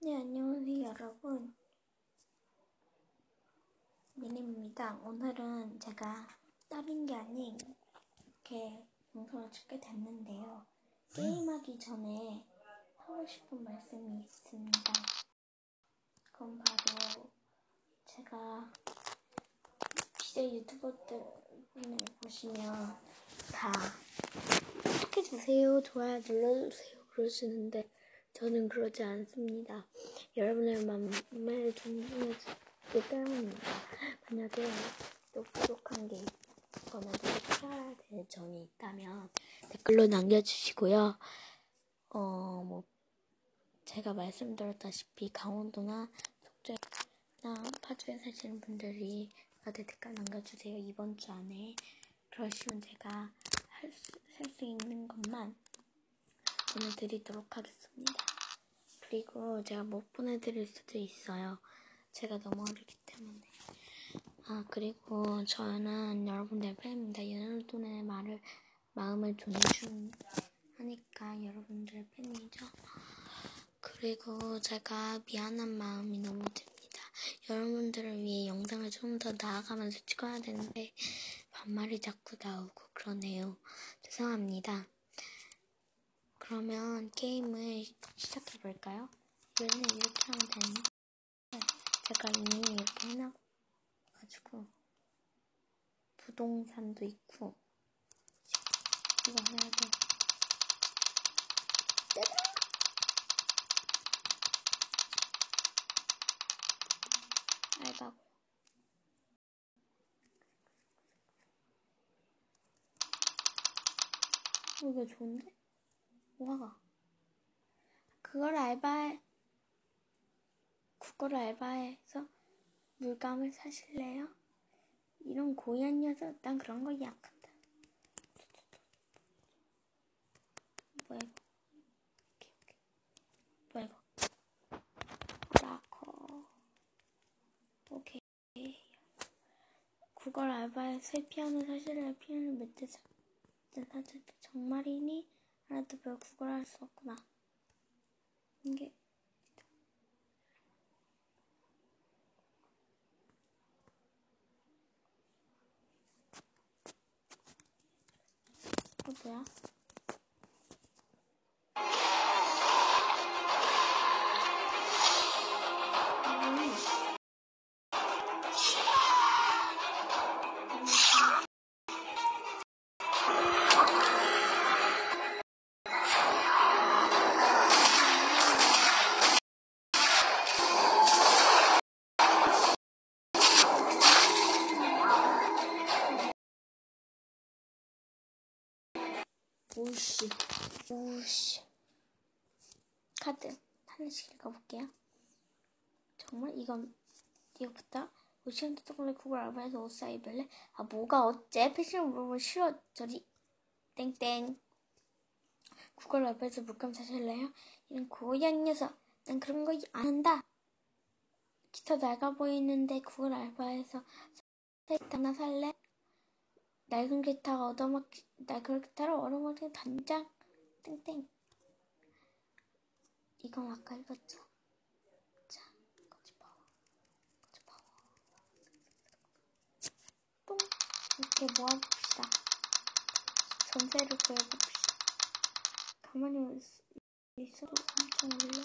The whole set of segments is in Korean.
네, 안녕하세요, 여러분. 미니입니다. 오늘은 제가 다른 게 아닌 이렇게 영상을 찍게 됐는데요. 게임하기 전에 하고 싶은 말씀이 있습니다. 그건 바로 제가 BJ 유튜버들 분을 보시면 다 구독해주세요, 좋아요 눌러주세요 그러시는데 저는 그러지 않습니다. 여러분의 마음을 존중해주기 때문입니다. 만약에 또 부족한 게 있거나 노력해야 될 점이 있다면 댓글로 남겨주시고요. 어, 뭐, 제가 말씀드렸다시피 강원도나 속초나 파주에 사시는 분들이 다들 댓글 남겨주세요. 이번 주 안에. 그러시면 제가 할 수, 할수 있는 것만 보내드리도록 하겠습니다. 그리고 제가 못 보내드릴 수도 있어요. 제가 너무 어리기 때문에. 아, 그리고 저는 여러분들 팬입니다. 연월돈의 말을, 마음을 존중하니까 여러분들 팬이죠. 그리고 제가 미안한 마음이 너무 듭니다. 여러분들을 위해 영상을 좀 더 나아가면서 찍어야 되는데, 반말이 자꾸 나오고 그러네요. 죄송합니다. 그러면 게임을 시작해 볼까요? 원래 이렇게 하면 되는데 제가 이미 이렇게 해놔가지고 부동산도 있고 이거 해야 돼. 알바고 이거 좋은데? 뭐가? 그걸 알바해, 그걸 알바해서 물감을 사실래요? 이런 고얀 녀석, 난 그런 거 약하다. 뭐야, 이거? 오케이, 오케이. 뭐야, 이거? 라커. 오케이. 그걸 알바해서 피아노 사실래요? 피아노 몇대 사, 정말이니? 하나도 별 구걸할 수 없구나. 이게 이거 뭐야? 오씨, 오씨. 카드 하나씩 읽어볼게요. 정말 이건 이거부터 오시안도 초콜릿 구글 알바에서 옷 사입을래? 아 뭐가 어째 패션 물어보면 싫어 저리 땡땡 구글 알바에서 물감 사실래요? 이런 고양 녀석 난 그런 거 안 한다 기타 낡아 보이는데 구글 알바에서 하나 살래? 낡은 기타가 얻어먹기, 낡은 기타를 얻어먹기 단장, 땡땡. 이건 아까 읽었죠? 자, 거짓파워, 거짓파워. 똥, 이렇게 모아봅시다. 전세를 구해봅시다. 가만히 있어도 엄청 올려.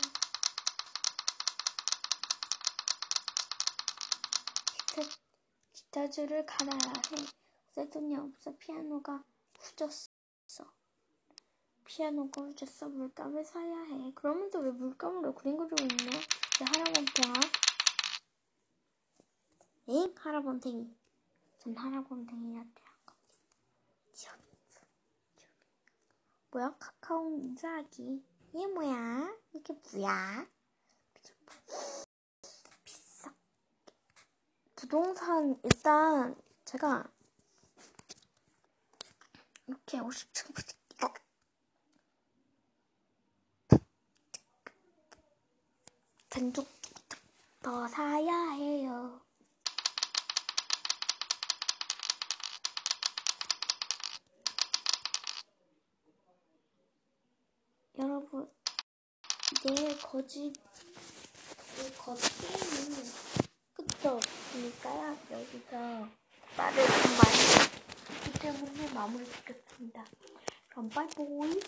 기타, 기타줄을 갈아야 해. 쓸 돈이 없어 피아노가 후졌어. 피아노가 후졌어. 물감을 사야 해. 그러면서 왜 물감으로 그림 그리고 있네? 내 할아범탱아. 엥? 할아범탱이. 전 할아범탱이한테 한 겁니다. 뭐야? 카카오 인사하기. 이게 뭐야? 이게 뭐야? 비싸. 부동산 일단 제가 이렇게 50층 단독 더 사야 해요. 여러분, 내 거짓 이 겉에는 끝도 없으니까요. 여기서 말을 좀 많이 때문에 마무리 짓겠습니다. 그럼 빠이보이.